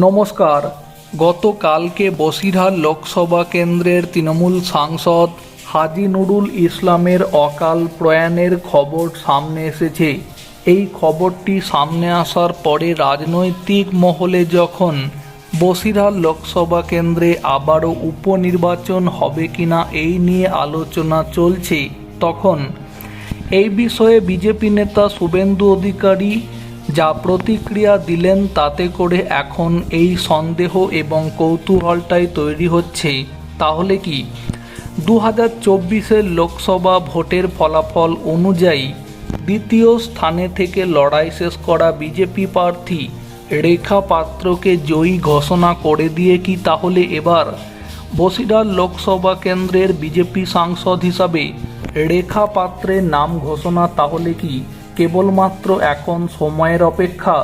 নমস্কার। গতকালকে বসিরহাট লোকসভা কেন্দ্রের তৃণমূল সাংসদ হাজি নুরুল ইসলামের অকাল প্রয়াণের খবর সামনে এসেছে। এই খবরটি সামনে আসার পরে রাজনৈতিক মহলে যখন বসিরহাট লোকসভা কেন্দ্রে আবারও উপনির্বাচন হবে কিনা এই নিয়ে আলোচনা চলছে, তখন এই বিষয়ে বিজেপি নেতা শুভেন্দু অধিকারী যা প্রতিক্রিয়া দিলেন তাতে করে এখন এই সন্দেহ এবং কৌতূহলটাই তৈরি হচ্ছে। তাহলে কি? দু হাজার চব্বিশের লোকসভা ভোটের ফলাফল অনুযায়ী দ্বিতীয় স্থানে থেকে লড়াই শেষ করা বিজেপি প্রার্থী রেখা পাত্রকে জয়ী ঘোষণা করে দিয়ে কি তাহলে এবার বসিরহাট লোকসভা কেন্দ্রের বিজেপি সাংসদ হিসাবে রেখা পাত্রের নাম ঘোষণা তাহলে কি? কেবলমাত্র এখন সময়ের অপেক্ষা।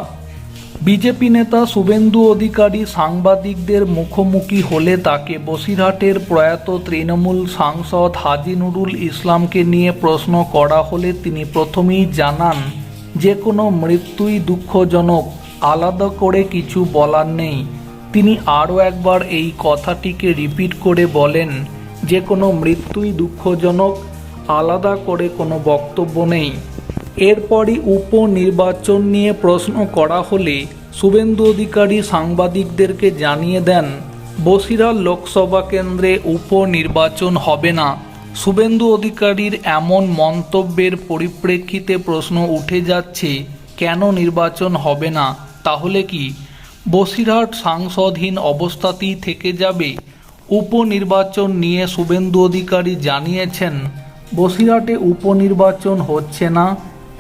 বিজেপি নেতা শুভেন্দু অধিকারী সাংবাদিকদের মুখোমুখি হলে তাকে বসিরহাটের প্রয়াত তৃণমূল সাংসদ হাজি নুরুল ইসলামকে নিয়ে প্রশ্ন করা হলে তিনি প্রথমেই জানান যে কোনো মৃত্যুই দুঃখজনক, আলাদা করে কিছু বলার নেই। তিনি আরও একবার এই কথাটিকে রিপিট করে বলেন যে কোনো মৃত্যুই দুঃখজনক, আলাদা করে কোনো বক্তব্য নেই। এরপরই উপনির্বাচন নিয়ে প্রশ্ন করা হলে শুভেন্দু অধিকারী সাংবাদিকদেরকে জানিয়ে দেন, বসিরহাট লোকসভা কেন্দ্রে উপনির্বাচন হবে না। শুভেন্দু অধিকারীর এমন মন্তব্যের পরিপ্রেক্ষিতে প্রশ্ন উঠে যাচ্ছে, কেন নির্বাচন হবে না? তাহলে কি, বসিরহাট সাংসদহীন অবস্থাতেই থেকে যাবে? উপনির্বাচন নিয়ে শুভেন্দু অধিকারী জানিয়েছেন, বসিরহাটে উপনির্বাচন হচ্ছে না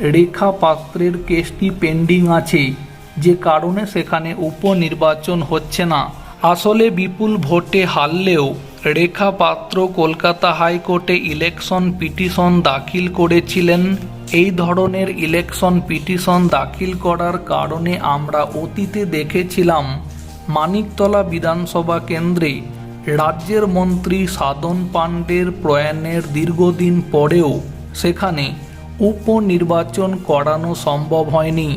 রেখা পাত্রের কেসটি পেন্ডিং আছে, যে কারণে সেখানে উপনির্বাচন হচ্ছে না। আসলে বিপুল ভোটে হারলেও রেখা পাত্র কলকাতা হাইকোর্টে ইলেকশন পিটিশন দাখিল করেছিলেন। এই ধরনের ইলেকশন পিটিশন দাখিল করার কারণে আমরা অতীতে দেখেছিলাম, মানিকতলা বিধানসভা কেন্দ্রে রাজ্যের মন্ত্রী সাধন পাণ্ডের প্রয়াণের দীর্ঘদিন পরেও সেখানে উপনির্বাচন করানো সম্ভব হয়নি।